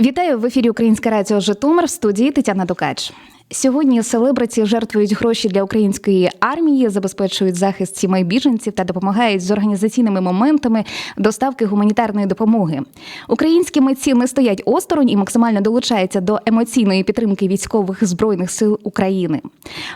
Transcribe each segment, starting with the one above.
Вітаю в ефірі Українське радіо Житомир в студії Тетяна Дукач. Сьогодні селебриці жертвують гроші для української армії, забезпечують захист сімей біженців та допомагають з організаційними моментами доставки гуманітарної допомоги. Українські митці не стоять осторонь і максимально долучаються до емоційної підтримки військових збройних сил України.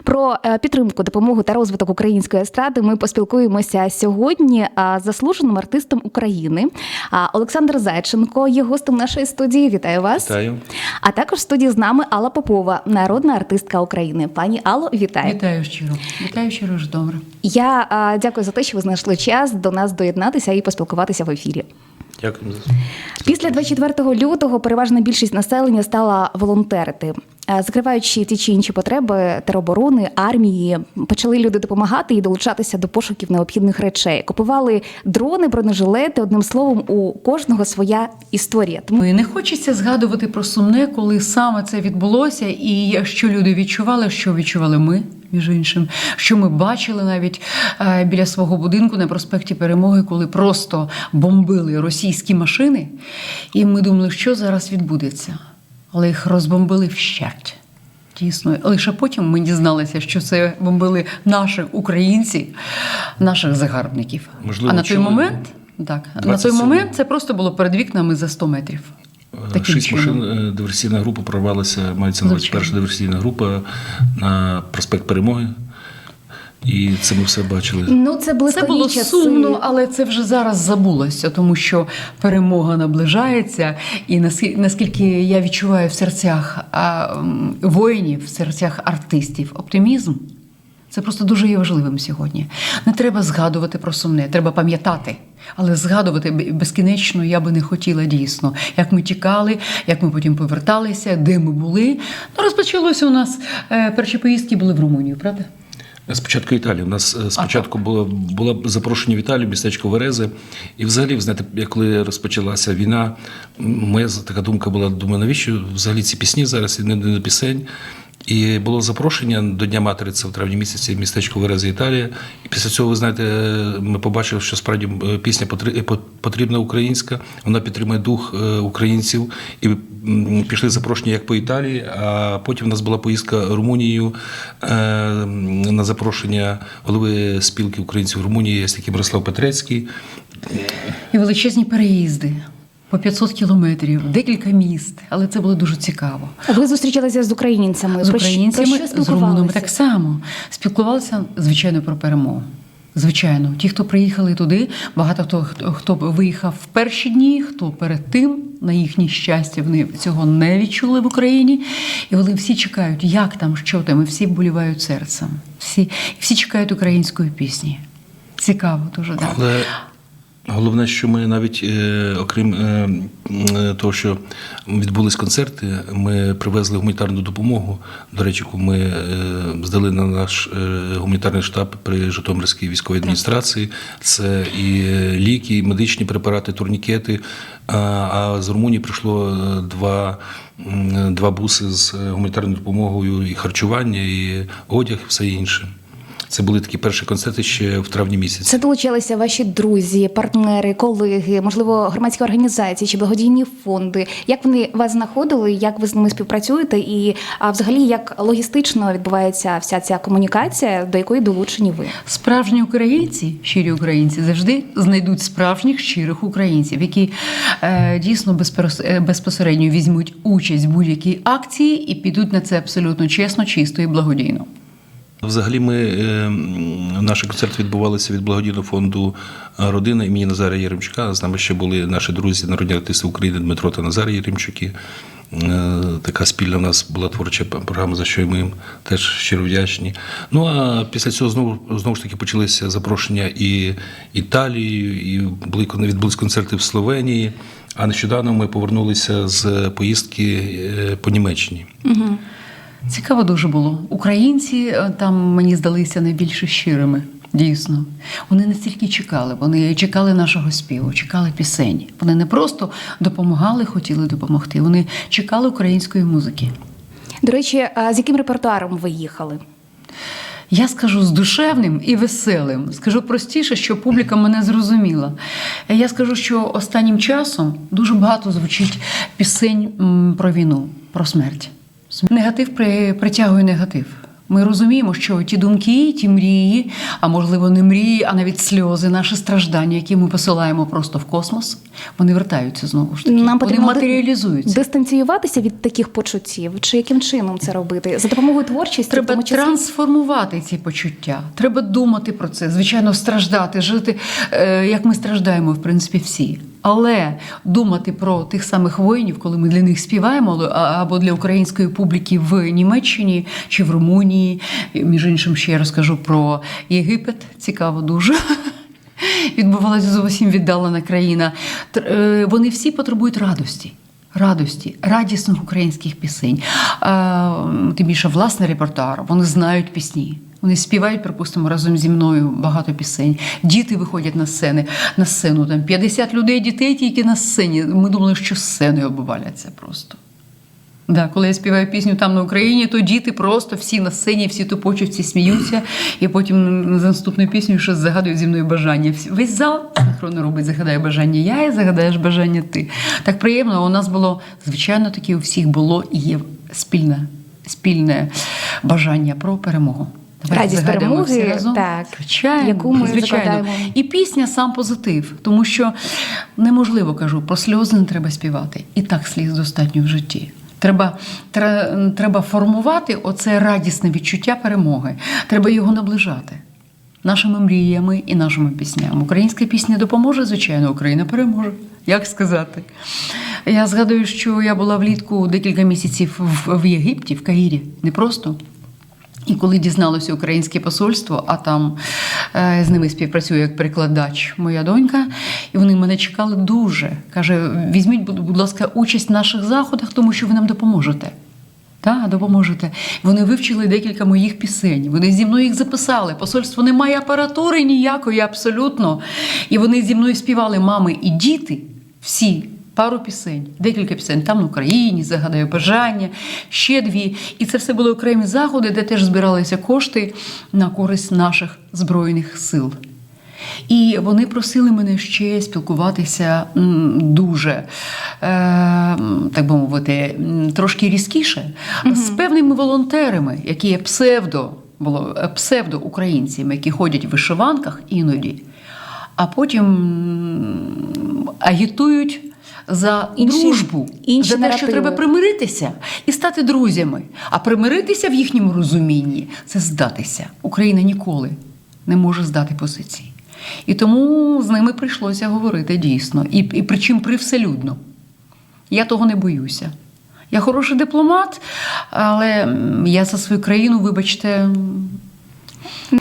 Про е, підтримку, допомогу та розвиток української естради ми поспілкуємося сьогодні з заслуженим артистом України. А, Олександр Зайченко є гостем нашої студії. Вітаю вас. Вітаю. А також в студії з нами Алла Попова, народна артистка України. Пані Алло, вітаю. Вітаю щиро. Вітаю щиро Добре. Я а, дякую за те, що ви знайшли час до нас доєднатися і поспілкуватися в ефірі. Дякую Після 24 лютого переважна більшість населення стала волонтерити. Е, Закриваючи ті чи інші потреби тероборони, армії, почали люди допомагати і долучатися до пошуків необхідних речей. Купували дрони, бронежилети. Одним словом, у кожного своя історія. Тому не хочеться згадувати про сумне, коли саме це відбулося, і що люди відчували, що відчували ми, між іншим, що ми бачили навіть е, біля свого будинку на проспекті Перемоги, коли просто бомбили російські машини, і ми думали, що зараз відбудеться. Але їх розбомбили вщерть. Дійсно, лише потім ми дізналися, що це бомбили наші українці, наших загарбників. Можливо, а на той чули момент, так, на той момент це просто було перед вікнами за 100 метрів. Таким Шість чином. машин е, диверсійна група прорвалася, мається на увазі перша диверсійна група на проспект Перемоги. І це ми все бачили. ну це були Це було часи. сумно, але це вже зараз забулося, тому що перемога наближається. І наскільки, наскільки я відчуваю в серцях а, воїнів, в серцях артистів оптимізм. Це просто дуже є важливим сьогодні. Не треба згадувати про сумне, треба пам'ятати. Але згадувати безкінечно я би не хотіла дійсно. Як ми тікали, як ми потім поверталися, де ми були. Ну, розпочалося у нас е, перші поїздки були в Румунію, правда? Спочатку Італія. У нас е, спочатку було було запрошення в Італію, містечко Верези. І взагалі, знаєте, коли розпочалася війна, моя така думка була: думаю, навіщо взагалі ці пісні зараз і не до пісень. І було запрошення до Дня Матері, це в травні місяці, містечко Верези Італія. І після цього, ви знаєте, ми побачили, що справді е, пісня е, по- потрібна українська, вона підтримує дух е, українців. І пішли запрошення як по Італії, а потім у нас була поїздка Румунією на запрошення голови спілки українців Румунії, який Мирослав Петрецький. І величезні переїзди по 500 кілометрів, декілька міст. Але це було дуже цікаво. Ви зустрічалися з українцями. З Про що- українцями, про що з румунами так само. Спілкувалися, звичайно, про перемогу. Звичайно, ті, хто приїхали туди, багато хто, хто, хто виїхав в перші дні, хто перед тим, на їхнє щастя, вони цього не відчули в Україні. І вони всі чекають, як там, що там, і всі болівають серцем. Всі, всі чекають української пісні. Цікаво дуже, так. Але головне, що ми навіть, е, окрім е, того, що відбулись концерти, ми привезли гуманітарну допомогу. До речі, ми е, здали на наш е, гуманітарний штаб при Житомирській військовій адміністрації. Це і е, ліки, і медичні препарати, турнікети. А, а з Румунії прийшло е, два. Два буси з е, гуманітарною допомогою, і харчування, і одяг, і все інше. Це були такі перші концерти ще в травні місяці. Це долучалися ваші друзі, партнери, колеги, можливо, громадські організації чи благодійні фонди. Як вони вас знаходили? Як ви з ними співпрацюєте? І а взагалі як логістично відбувається вся ця комунікація, до якої долучені ви? Справжні українці, щирі українці, завжди знайдуть справжніх щирих українців, які е, дійсно е, безпосередньо візьмуть участь в будь-якій акції і підуть на це абсолютно чесно, чисто і благодійно. Взагалі, ми е, наші концерти відбувалися від благодійного фонду родина імені Назара Єремчука. З нами ще були наші друзі, народні артисти України Дмитро та Назар Єремчуки. Е, Така спільна в нас була творча програма, за що ми їм теж щиро вдячні. Ну а після цього знову знову ж таки почалися запрошення і Італії, і були відбулись концерти в Словенії. А нещодавно ми повернулися з поїздки е, по Німеччині. Цікаво дуже було. Українці е, там мені здалися найбільш щирими. Дійсно, вони не стільки чекали, вони чекали нашого співу, чекали пісень. Вони не просто допомагали, хотіли допомогти. Вони чекали української музики. До речі, а з яким репертуаром ви їхали? Я скажу з душевним і веселим. Скажу простіше, що публіка мене зрозуміла. Я скажу, що останнім часом дуже багато звучить пісень про війну, про смерть. Негатив при- притягує негатив. Ми розуміємо, що ті думки, ті мрії, а можливо, не мрії, а навіть сльози, наші страждання, які ми посилаємо просто в космос, вони вертаються знову ж таки. Нам вони матеріалізуються. дистанціюватися від таких почуттів, чи яким чином це робити? За допомогою творчості, Треба тому числі? трансформувати ці почуття. Треба думати про це. Звичайно, страждати, жити, е, як ми страждаємо, в принципі, всі. Але думати про тих самих воїнів, коли ми для них співаємо, або для української публіки в Німеччині чи в Румунії. Між іншим, ще я розкажу про Єгипет. Цікаво дуже. Відбувалася зовсім віддалена країна. Е, Вони всі потребують радості. Радості, радісних українських пісень. Тим більше власний репертуар. Вони знають пісні. Вони співають, припустимо, разом зі мною багато пісень. Діти виходять на сцени, на сцену. Там 50 людей, дітей тільки на сцені. Ми думали, що сцени обваляться просто. Да, коли я співаю пісню там на Україні, то діти просто всі на сцені, всі тупочуть, всі сміються, і потім за наступною піснею щось загадують зі мною бажання. Весь зал синхронно робить, загадає бажання я і загадаєш бажання ти. Так приємно. У нас було, звичайно, таки у всіх було і є спільне, спільне бажання про перемогу. Давайте Радість перемоги, всі разом. так, Звичайно, яку ми звичайно. закладаємо. І пісня сам позитив, тому що неможливо кажу, про сльози не треба співати. І так сліз достатньо в житті. Треба, треба формувати оце радісне відчуття перемоги. Треба його наближати нашими мріями і нашими піснями. Українська пісня допоможе, звичайно, Україна переможе. Як сказати? Я згадую, що я була влітку декілька місяців в, в Єгипті, в Каїрі. Не просто. І коли дізналося українське посольство, а там е, з ними співпрацює як перекладач моя донька, і вони мене чекали дуже. Каже: візьміть, будь, ласка, участь в наших заходах, тому що ви нам допоможете. Так, допоможете. Вони вивчили декілька моїх пісень. Вони зі мною їх записали. Посольство не має апаратури ніякої, абсолютно. І вони зі мною співали мами і діти всі. Пару пісень, декілька пісень. Там на Україні, загадаю бажання, ще дві. І це все були окремі заходи, де теж збиралися кошти на користь наших збройних сил. І вони просили мене ще спілкуватися дуже, е, так би мовити, трошки різкіше з певними волонтерами, які є псевдо, було, е, псевдоукраїнцями, які ходять в вишиванках іноді, а потім агітують за Інші- дружбу, інші за те, що треба примиритися і стати друзями. А примиритися в їхньому розумінні це здатися. Україна ніколи не може здати позиції. І тому з ними прийшлося говорити дійсно. І, і причому привселюдно. Я того не боюся. Я хороший дипломат, але я за свою країну, вибачте.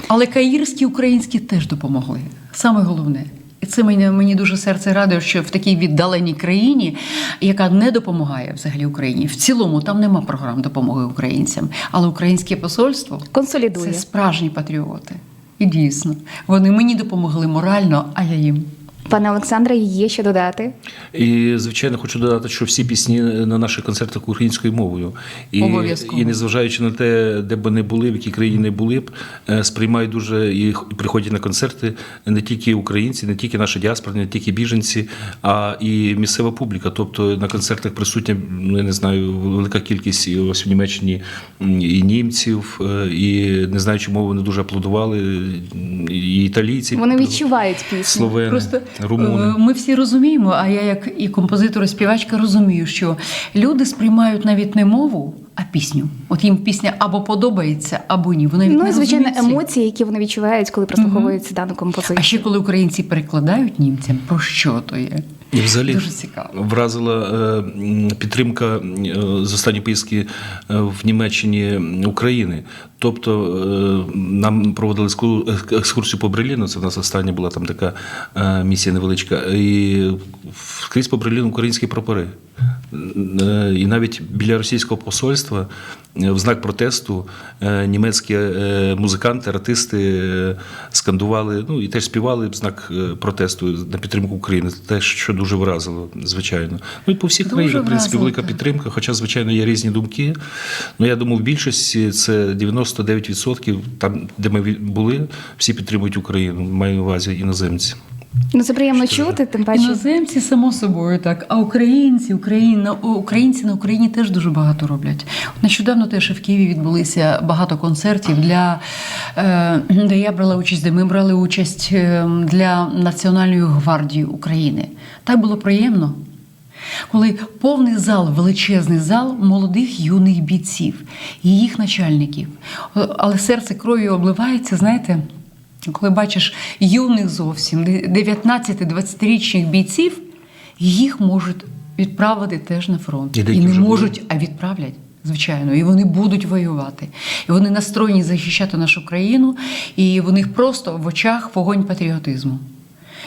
Але каїрські українські теж допомогли. Саме головне. Це мені, мені дуже серце радує, що в такій віддаленій країні, яка не допомагає взагалі Україні, в цілому там нема програм допомоги українцям. Але українське посольство Консолідує. це справжні патріоти. І дійсно, вони мені допомогли морально, а я їм. Пане Олександре, є що додати? І звичайно хочу додати, що всі пісні на наших концертах українською мовою. І, і незважаючи на те, де б вони були, в якій країні не були б, е, сприймають дуже і приходять на концерти не тільки українці, не тільки наша діаспора, не тільки біженці, а і місцева публіка. Тобто на концертах присутня, ну, я не знаю, велика кількість ось в Німеччині і німців, е, і не знаю, чому вони дуже аплодували, і італійці. Вони відчувають пісню. Словени, Просто румуни. е, ми всі розуміємо, а я, як і композитор, і співачка, розумію, що люди сприймають навіть не мову, а пісню. От їм пісня або подобається, або ні. Вони Ну не звичайно, емоції, які вони відчувають, коли прослуховують дану композицію. А ще коли українці перекладають німцям, про що то є? І взагалі Дуже цікаво. вразила е, підтримка е, з останньої поїздки в Німеччині України. Тобто е, нам проводили ску- екскурсію по Берліну. Це в нас остання була там така е, місія невеличка. І скрізь по Берліну українські прапори. Е, І навіть біля російського посольства е, в знак протесту е, німецькі музиканти, артисти скандували, ну і теж співали в знак протесту на підтримку України. Теж що дуже вразило, звичайно. Ну і по всіх країнах, в принципі, велика підтримка, хоча, звичайно, є різні думки. Ну я думаю, в більшості це 99%, там, де ми були, всі підтримують Україну. Маю на увазі іноземці. Ну це приємно чути, тим паче. Іноземці, само собою, так. А українці, Україна, українці на Україні теж дуже багато роблять. Нещодавно теж в Києві відбулися багато концертів, для, е, де я брала участь, де ми брали участь е, для Національної гвардії України. Так було приємно. Коли повний зал, величезний зал молодих юних бійців і їх начальників. Але серце кров'ю обливається, знаєте, коли бачиш юних зовсім 19-20-річних бійців, їх можуть відправити теж на фронт. І І, не вже були. можуть, а відправлять. Звичайно, і вони будуть воювати. І вони настроєні захищати нашу країну, і в них просто в очах вогонь патріотизму.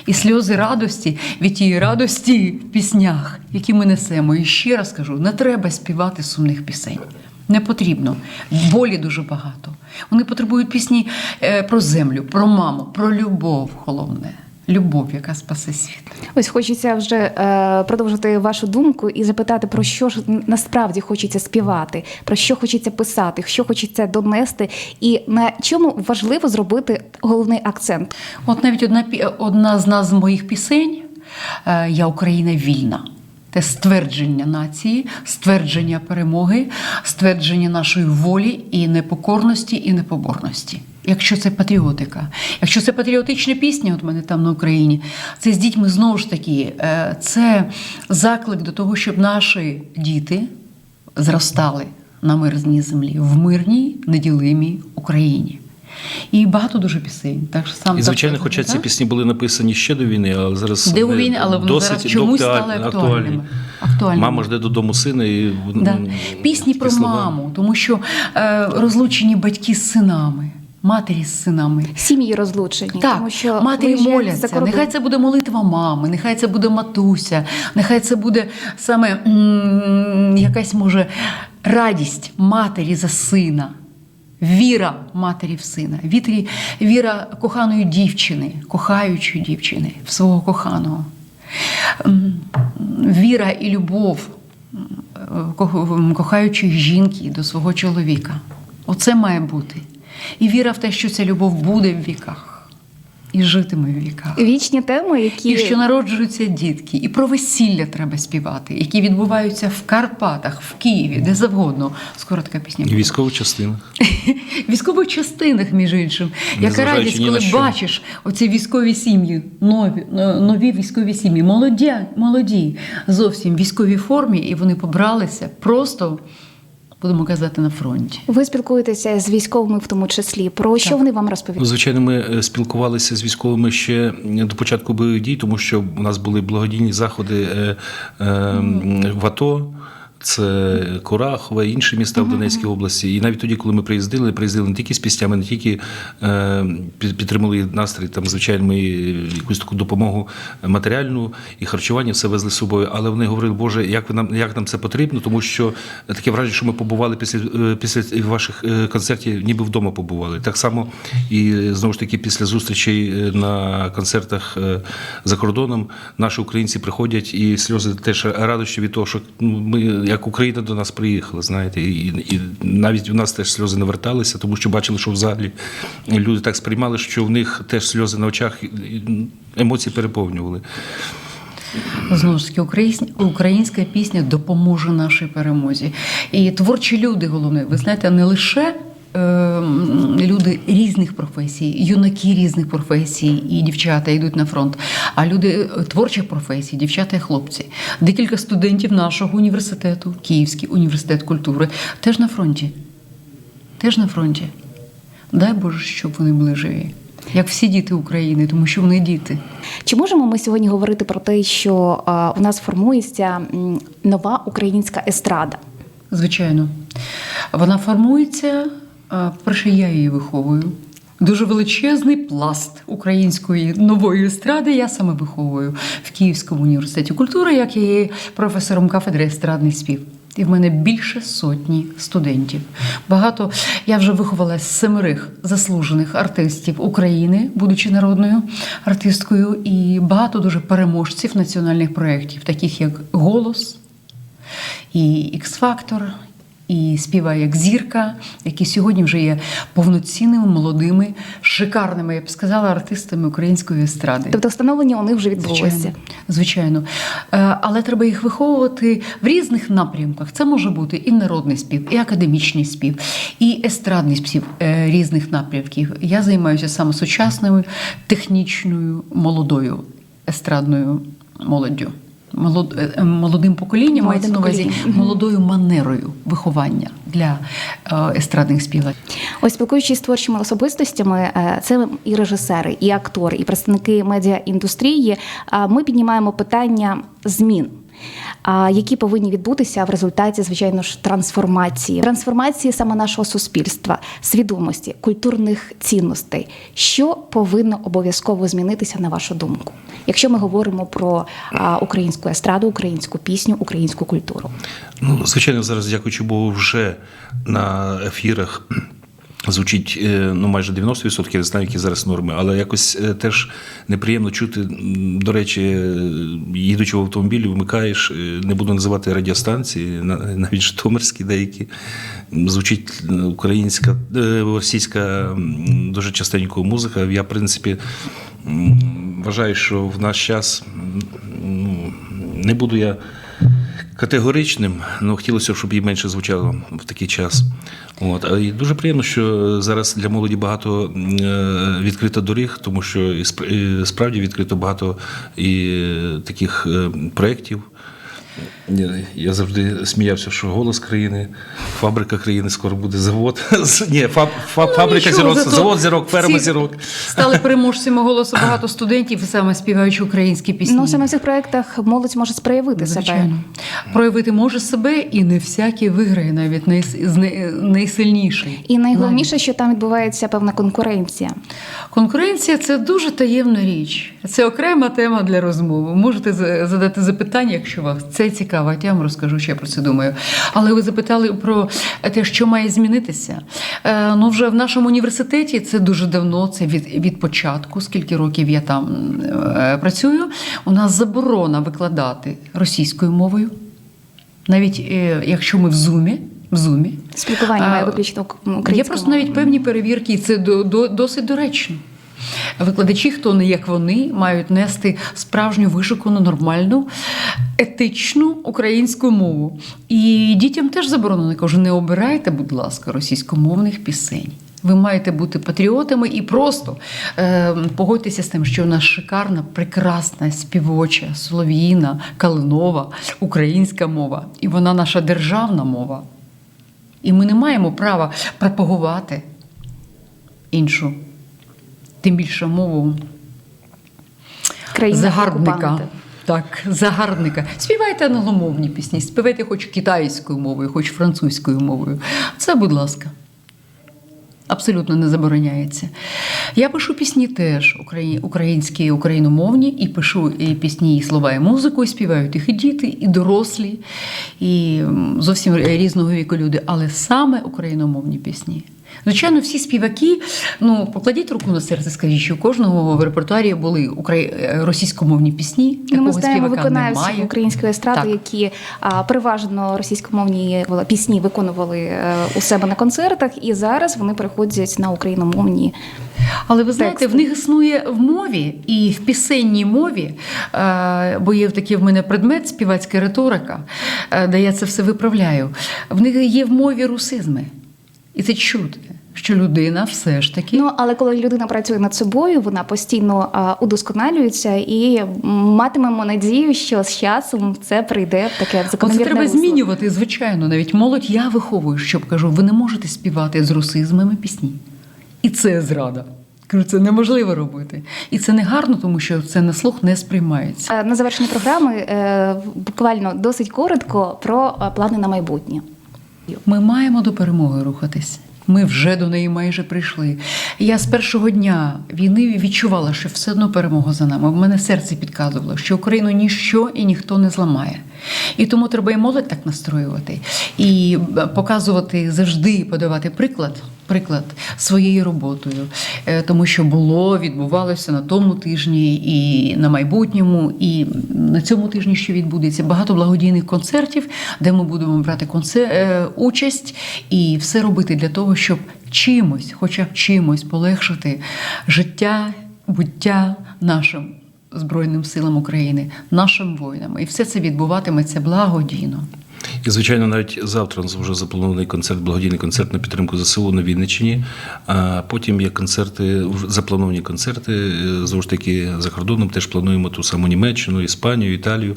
І сльози радості від тієї радості в піснях, які ми несемо. І ще раз кажу: не треба співати сумних пісень. Не потрібно. Болі дуже багато. Вони потребують пісні е, про землю, про маму, про любов. Головне. Любов, яка спасе світ. Ось хочеться вже е, продовжити вашу думку і запитати, про що ж насправді хочеться співати, про що хочеться писати, що хочеться донести, і на чому важливо зробити головний акцент. От навіть одна, одна з назв моїх пісень е, Я Україна вільна. Це ствердження нації, ствердження перемоги, ствердження нашої волі і непокорності, і непоборності. Якщо це патріотика, якщо це патріотична пісня, от мене там на Україні, це з дітьми знову ж таки, е, це заклик до того, щоб наші діти зростали на мирній землі, в мирній, неділимій Україні. І багато дуже пісень. Так що сам І, звичайно, так, хоча ці пісні були написані ще до війни, але зараз Де у війні, але вони досить зараз чомусь стали актуальними. актуальними. Мама жде додому сина і Да. Пісні про слова. маму, тому що е, розлучені батьки з синами, матері з синами. Сім'ї розлучені, Так, тому що матері моляться. Нехай це буде молитва мами, нехай це буде матуся, нехай це буде саме м, якась може радість матері за сина. Віра матері в сина, вітрі, віра коханої дівчини, кохаючої дівчини в свого коханого. Віра і любов кохаючої жінки до свого чоловіка. Оце має бути. І віра в те, що ця любов буде в віках і житиме в віках. Вічні теми, які І що народжуються дітки, і про весілля треба співати, які відбуваються в Карпатах, в Києві, де завгодно. Скоро така пісня І військових частинах. Військових частинах, між іншим. Яка радість, коли бачиш оці військові сім'ї, нові, е, нові військові сім'ї, молоді, молоді, зовсім в військовій формі, і вони побралися просто, будемо казати, на фронті. ви спілкуєтеся з військовими, в тому числі. Про що Так. вони вам розповіли? розповідають? звичайно, ми е, спілкувалися з військовими ще до початку бойових дій, тому що у нас були благодійні заходи е, е, в АТО. Це Курахове, інші міста в Донецькій області. І навіть тоді, коли ми приїздили, приїздили не тільки з піснями, не тільки е, підтримали настрій, там, звичайно, ми якусь таку допомогу матеріальну і харчування все везли з собою. Але вони говорили, Боже, як ви нам як нам це потрібно, тому що таке враження, що ми побували після, е, після ваших е, концертів, ніби вдома побували. Так само і знову ж таки після зустрічей на концертах за кордоном наші українці приходять і сльози теж радощі від того, що ну, ми як Україна до нас приїхала, знаєте, і, і навіть у нас теж сльози не верталися, тому що бачили, що в залі люди так сприймали, що в них теж сльози на очах емоції переповнювали. Знову ж таки, українська пісня допоможе нашій перемозі. І творчі люди, головне, ви знаєте, не лише. Е, Люди різних професій, юнаки різних професій і дівчата йдуть на фронт. А люди е, творчих професій, дівчата і хлопці. Декілька студентів нашого університету, Київський університет культури, теж на фронті. Теж на фронті. Дай Боже, щоб вони були живі. Як всі діти України, тому що вони діти. Чи можемо ми сьогодні говорити про те, що е, у нас формується нова українська естрада? Звичайно. Вона формується. Перше, я її виховую. Дуже величезний пласт української нової естради я саме виховую в Київському університеті культури, як я є професором кафедри естрадний спів. І в мене більше сотні студентів. Багато я вже виховала семерих заслужених артистів України, будучи народною артисткою, і багато дуже переможців національних проєктів, таких як Голос, і X-Factor, і співає як зірка, які сьогодні вже є повноцінними, молодими, шикарними, я б сказала, артистами української естради. Тобто встановлення у них вже відбулося. Звичайно, звичайно. Е, Але треба їх виховувати в різних напрямках. Це може бути і народний спів, і академічний спів, і естрадний спів е, різних напрямків. Я займаюся саме сучасною, технічною, молодою естрадною молоддю. Молод, е, молодим поколінням мається на увазі молодою манерою виховання для е, естрадних співаків. Ось спілкуючись з творчими особистостями, е, це і режисери, і актори, і представники медіаіндустрії. е, Ми піднімаємо питання змін. Які повинні відбутися в результаті, звичайно ж, трансформації, трансформації саме нашого суспільства, свідомості, культурних цінностей. Що повинно обов'язково змінитися на вашу думку, якщо ми говоримо про українську естраду, українську пісню, українську культуру? Ну, звичайно, зараз, дякуючи Богу, вже на ефірах. Звучить е, ну майже 90%, я знаю, які зараз норми, але якось е, теж неприємно чути. До речі, е, їдучи в автомобілі, вмикаєш, не буду називати радіостанції, навіть житомирські деякі. Звучить українська, російська дуже частенько музика. Я, в принципі, вважаю, що в наш час ну, не буду я категоричним, але хотілося б, щоб її менше звучало в такий час. От. І дуже приємно, що зараз для молоді багато е, відкрито доріг, тому що справді відкрито багато і е, таких е, проєктів. Я- Я завжди сміявся, що голос країни, фабрика країни, скоро буде завод. Ні, фаб, фаб, Ну, фабрика нічого, зірок, завод зірок, ферма зірок. Стали переможцями голосу багато студентів, саме співаючи українські пісні. Ну саме в цих проєктах молодь може проявити себе. Проявити може себе, і не всякий виграє, навіть най- найсильніший. І найголовніше, що там відбувається певна конкуренція. Конкуренція це дуже таємна річ. Це окрема тема для розмови. Можете задати запитання, якщо вас це цікавить. Я вам розкажу, що я про це думаю. Але ви запитали про те, що має змінитися. Е, ну, вже в нашому університеті це дуже давно, це від, від початку, скільки років я там е, працюю. У нас заборона викладати російською мовою. Навіть е, якщо ми в зумі, в зумі Спілкування має виключно українською. Є просто навіть певні перевірки, і це до, до, досить доречно. Викладачі, хто не як вони, мають нести справжню вишукану, нормальну, етичну українську мову. І дітям теж заборонено кажу, не обирайте, будь ласка, російськомовних пісень. Ви маєте бути патріотами і просто е, погодьтеся з тим, що у нас шикарна, прекрасна, співоча, солов'їна, калинова, українська мова. І вона наша державна мова. І ми не маємо права пропагувати іншу, тим більше мову країни загарбника. окупанти. Так, загарбника. Співайте англомовні пісні, співайте хоч китайською мовою, хоч французькою мовою. Це, будь ласка. Абсолютно не забороняється. Я пишу пісні теж українські, україномовні, і пишу і пісні, і слова, і музику, і співають їх і діти, і дорослі, і зовсім різного віку люди, але саме україномовні пісні. Звичайно, всі співаки, ну покладіть руку на серце, скажіть, що у кожного в репертуарі були е, російськомовні пісні. Ну, ми знаємо виконавців української естради, Так. які а, переважно російськомовні пісні виконували е, у себе на концертах, і зараз вони переходять на україномовні. Але ви знаєте, тексти. в них існує в мові і в пісенній мові, е, бо є такий в мене предмет співацька риторика, де я це все виправляю. В них є в мові русизми. І це чути, що людина все ж таки. Ну але коли людина працює над собою, вона постійно а, удосконалюється і матимемо надію, що з часом це прийде в таке Оце закономірне треба русло. змінювати, звичайно. Навіть молодь я виховую, щоб кажу, ви не можете співати з русизмами пісні. І це зрада. Кажу, це неможливо робити. І це не гарно, тому що це на слух не сприймається. Е, На завершення програми е, буквально досить коротко про е, плани на майбутнє. Ми маємо до перемоги рухатись. Ми вже до неї майже прийшли. Я з першого дня війни відчувала, що все одно перемога за нами. В мене серце підказувало, що Україну ніщо і ніхто не зламає. І тому треба і молодь так настроювати, і показувати завжди, подавати приклад. Приклад своєю роботою, Е, тому що було, відбувалося на тому тижні, і на майбутньому, і на цьому тижні, що відбудеться, багато благодійних концертів, де ми будемо брати концер... е, участь і все робити для того, щоб чимось, хоча б чимось полегшити життя, буття нашим Збройним силам України, нашим воїнам. І все це відбуватиметься благодійно. І, звичайно, навіть завтра у нас вже запланований концерт, благодійний концерт на підтримку ЗСУ на Вінниччині. А потім є концерти, заплановані концерти. е, Знову ж таки, за кордоном теж плануємо ту саму Німеччину, Іспанію, Італію.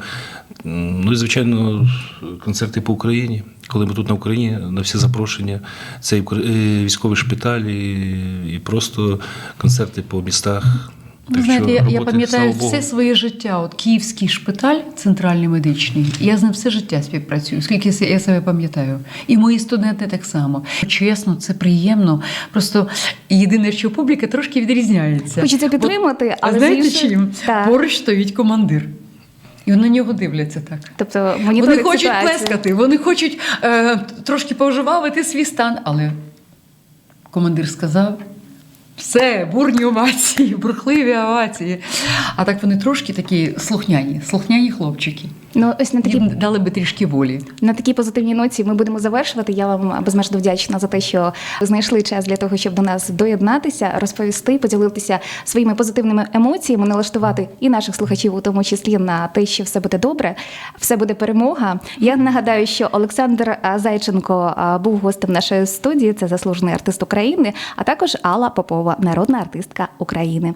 Ну і, звичайно, концерти по Україні. Коли ми тут на Україні, на всі запрошення, це і військовий шпиталь, і, і просто концерти по містах. Ви знаєте, я, я пам'ятаю все своє життя. От Київський шпиталь, центральний медичний, я з ним все життя співпрацюю, скільки я себе пам'ятаю. І мої студенти так само. Чесно, це приємно. Просто єдине, що публіка трошки відрізняється. Хочеться підтримати, От, але знаєте з чим? Так. Поруч стоїть командир. І на нього дивляться так. Тобто Вони хочуть ситуацію. плескати, вони хочуть е, трошки поживавити свій стан, але командир сказав. Все, бурні овації, бурхливі овації. А так вони трошки такі слухняні, слухняні хлопчики. Ну ось на такій Їм дали би трішки волі. На такій позитивній ноті ми будемо завершувати. Я вам безмежно вдячна за те, що знайшли час для того, щоб до нас доєднатися, розповісти, поділитися своїми позитивними емоціями, налаштувати і наших слухачів, у тому числі на те, що все буде добре, все буде перемога. Я нагадаю, що Олександр Зайченко був гостем нашої студії. Це заслужений артист України, а також Алла Попова, народна артистка України.